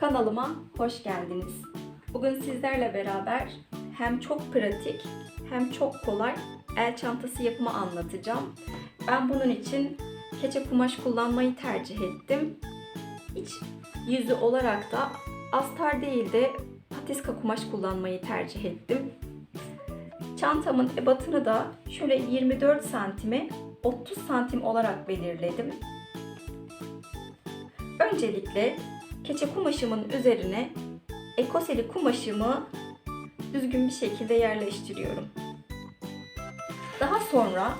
Kanalıma hoş geldiniz. Bugün sizlerle beraber hem çok pratik hem çok kolay el çantası yapımı anlatacağım. Ben bunun için keçe kumaş kullanmayı tercih ettim. İç yüzü olarak da astar değil de patiska kumaş kullanmayı tercih ettim. Çantamın ebatını da şöyle 24 santime 30 santim olarak belirledim. Öncelikle keçe kumaşımın üzerine ekoseli kumaşımı düzgün bir şekilde yerleştiriyorum. Daha sonra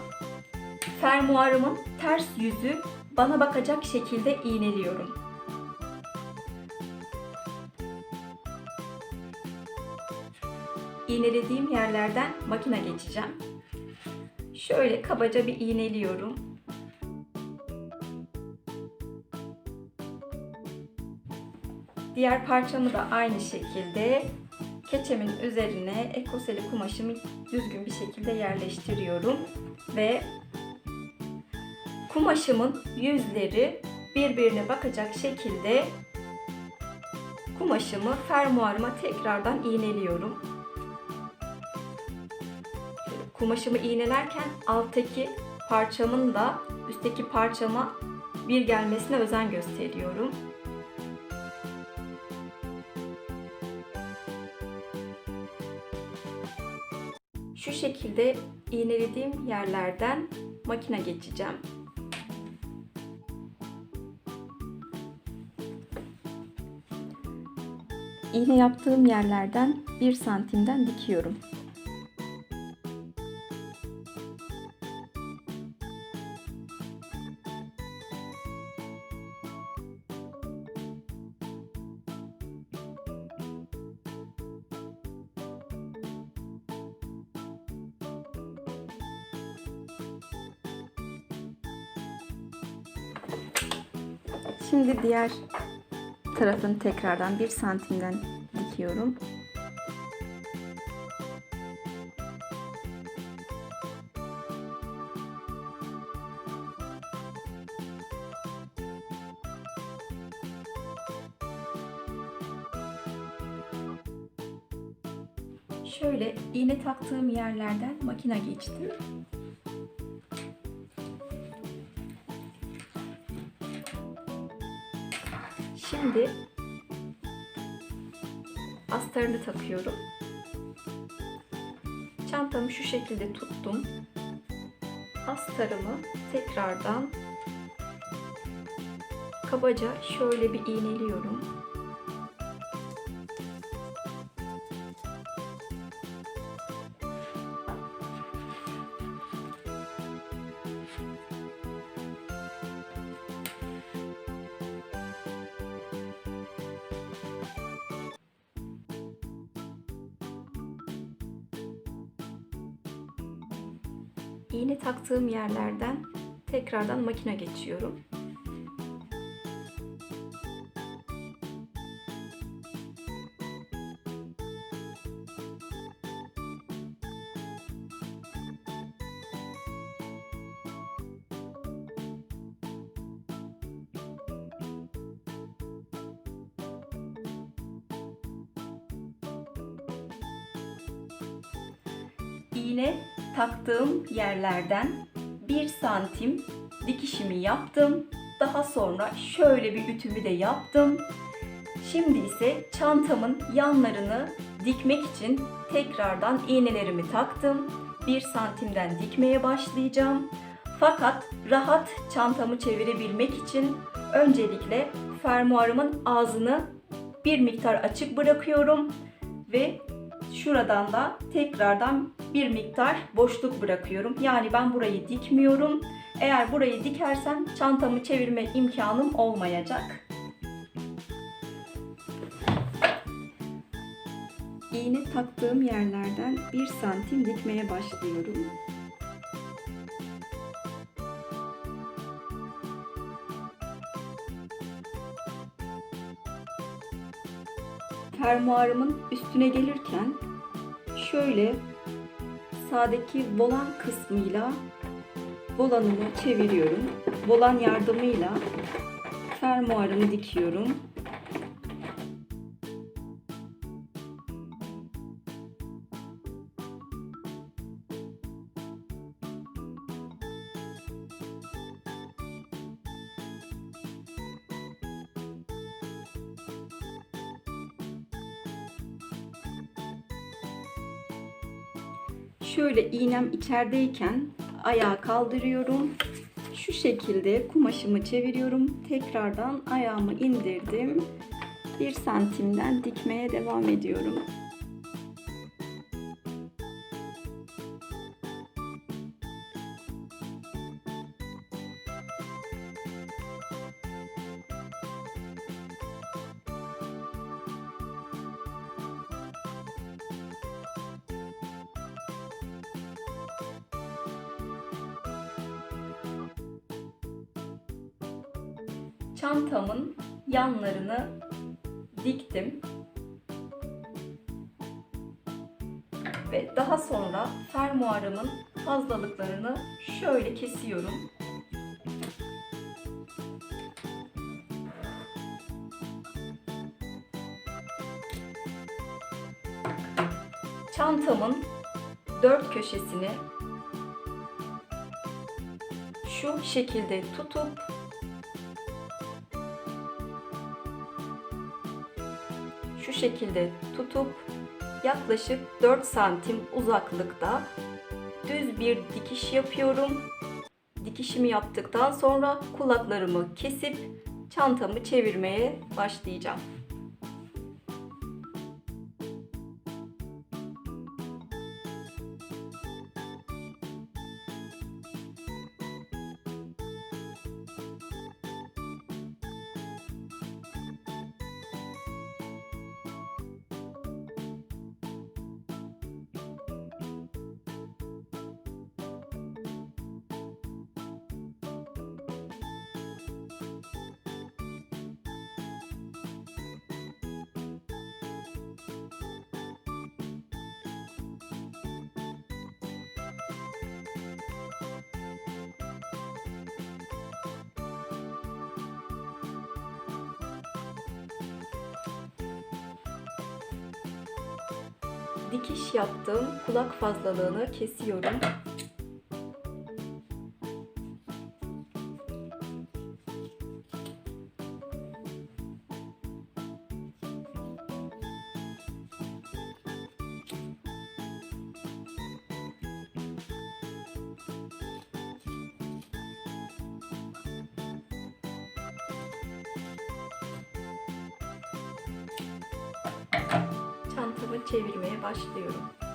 fermuarımın ters yüzü bana bakacak şekilde iğneliyorum. İğnelediğim yerlerden makine geçeceğim. Şöyle kabaca bir iğneliyorum. Diğer parçamı da aynı şekilde keçemin üzerine ekoseli kumaşımı düzgün bir şekilde yerleştiriyorum ve kumaşımın yüzleri birbirine bakacak şekilde kumaşımı fermuarıma tekrardan iğneliyorum. Kumaşımı iğnelerken alttaki parçamın da üstteki parçama bir gelmesine özen gösteriyorum. Şu şekilde iğnelediğim yerlerden makine geçeceğim. İğne yaptığım yerlerden 1 santimden dikiyorum. Şimdi diğer tarafını tekrardan 1 santimden dikiyorum. Şöyle iğne taktığım yerlerden makine geçtim. Şimdi astarını takıyorum. Çantamı şu şekilde tuttum. Astarımı tekrardan kabaca şöyle bir iğneliyorum. İğne taktığım yerlerden tekrardan makine geçiyorum. iğne taktığım yerlerden 1 santim dikişimi yaptım. Daha sonra şöyle bir ütümü de yaptım. Şimdi ise çantamın yanlarını dikmek için tekrardan iğnelerimi taktım. 1 santimden dikmeye başlayacağım. Fakat rahat çantamı çevirebilmek için öncelikle fermuarımın ağzını bir miktar açık bırakıyorum ve şuradan da tekrardan bir miktar boşluk bırakıyorum. Yani ben burayı dikmiyorum. Eğer burayı dikersem çantamı çevirme imkanım olmayacak. İğne taktığım yerlerden 1 santim dikmeye başlıyorum. Fermuarımın üstüne gelirken şöyle sağdaki volan kısmıyla volanımı çeviriyorum. Volan yardımıyla fermuarımı dikiyorum. Şöyle iğnem içerideyken ayağı kaldırıyorum. Şu şekilde kumaşımı çeviriyorum. Tekrardan ayağımı indirdim. 1 santimden dikmeye devam ediyorum. Çantamın yanlarını diktim. Ve daha sonra fermuarımın fazlalıklarını şöyle kesiyorum. Çantamın dört köşesini şu şekilde tutup şekilde tutup yaklaşık 4 santim uzaklıkta düz bir dikiş yapıyorum. Dikişimi yaptıktan sonra kulaklarımı kesip çantamı çevirmeye başlayacağım. Dikiş yaptığım kulak fazlalığını kesiyorum. Çantamı çevirmeye başlıyorum.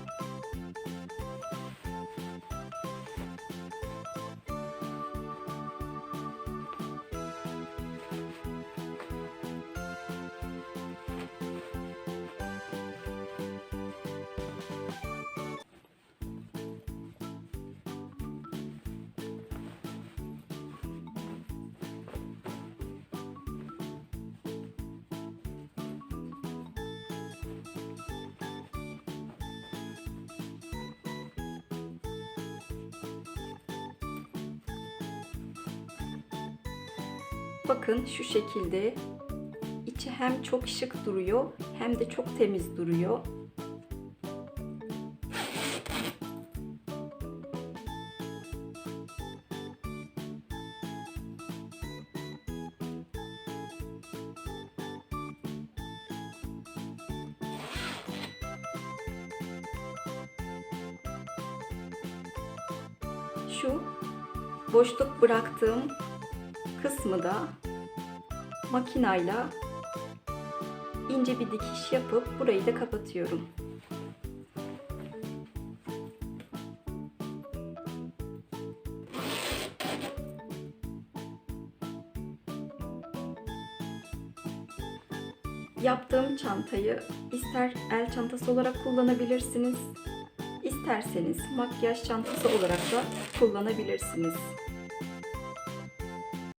Bakın şu şekilde içi hem çok şık duruyor hem de çok temiz duruyor. Şu boşluk bıraktığım kısmı da makinayla ince bir dikiş yapıp burayı da kapatıyorum. Yaptığım çantayı ister el çantası olarak kullanabilirsiniz, isterseniz makyaj çantası olarak da kullanabilirsiniz.